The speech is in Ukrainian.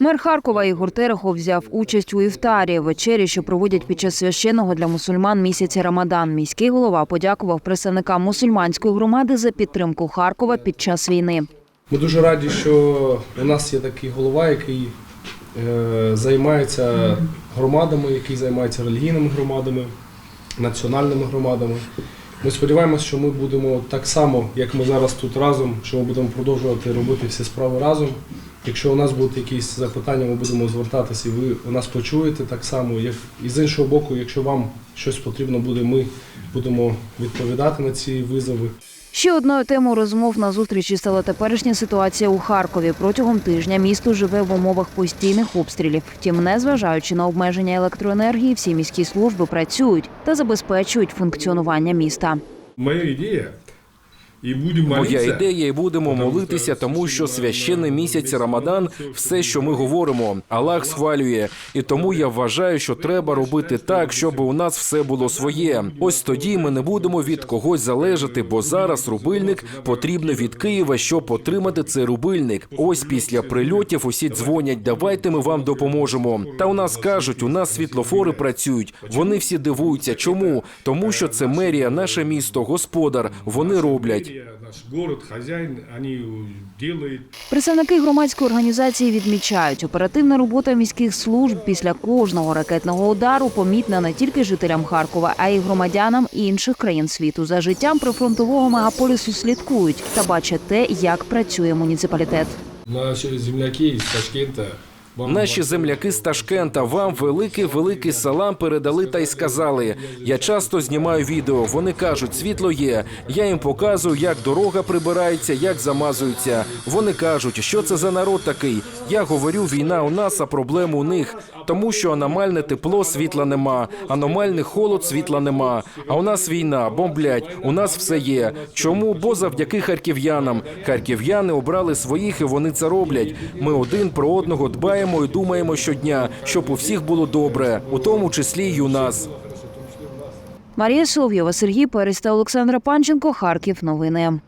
Мер Харкова Ігор Терехов взяв участь у іфтарі вечері, що проводять під час священного для мусульман місяці Рамадан. Міський голова подякував представникам мусульманської громади за підтримку Харкова під час війни. Ми дуже раді, що у нас є такий голова, який е, займається громадами, який займається релігійними громадами, національними громадами. Ми сподіваємося, що ми будемо так само, як ми зараз тут разом, що ми будемо продовжувати робити всі справи разом. Якщо у нас будуть якісь запитання, ми будемо звертатися, і ви у нас почуєте так само. Як і з іншого боку, якщо вам щось потрібно буде, ми будемо відповідати на ці визови. Ще одною темою розмов на зустрічі стала теперішня ситуація у Харкові. Протягом тижня місто живе в умовах постійних обстрілів. Втім, незважаючи на обмеження електроенергії, всі міські служби працюють та забезпечують функціонування міста. Моя ідея. І будемо Моя ідея, і будемо молитися, тому що священний місяць Рамадан, все, що ми говоримо, Аллах схвалює. І тому я вважаю, що треба робити так, щоб у нас все було своє. Ось тоді ми не будемо від когось залежати, бо зараз рубильник потрібно від Києва, щоб отримати цей рубильник. Ось після прильотів усі дзвонять. Давайте ми вам допоможемо. Та у нас кажуть, у нас світлофори працюють. Вони всі дивуються. Чому? Тому що це мерія, наше місто, господар. Вони роблять. Наш город, хазяїн, вони роблять. Представники громадської організації відмічають, оперативна робота міських служб після кожного ракетного удару помітна не тільки жителям Харкова, а й громадянам інших країн світу. За життям прифронтового мегаполісу слідкують та бачать те, як працює муніципалітет. Наші земляки із Ташкента. Наші земляки з Ташкента вам великий великий салам передали та й сказали. Я часто знімаю відео. Вони кажуть, світло є. Я їм показую, як дорога прибирається, як замазується. Вони кажуть, що це за народ такий. Я говорю, війна у нас, а проблеми у них. Тому що аномальне тепло світла нема, аномальний холод світла нема. А у нас війна, бомблять. У нас все є. Чому? Бо завдяки харків'янам. Харків'яни обрали своїх, і вони це роблять. Ми один про одного дбаємо і думаємо щодня, щоб у всіх було добре, у тому числі й у нас. Марія Соловйова, Сергій Перець Олександра Панченко. Харків. Новини.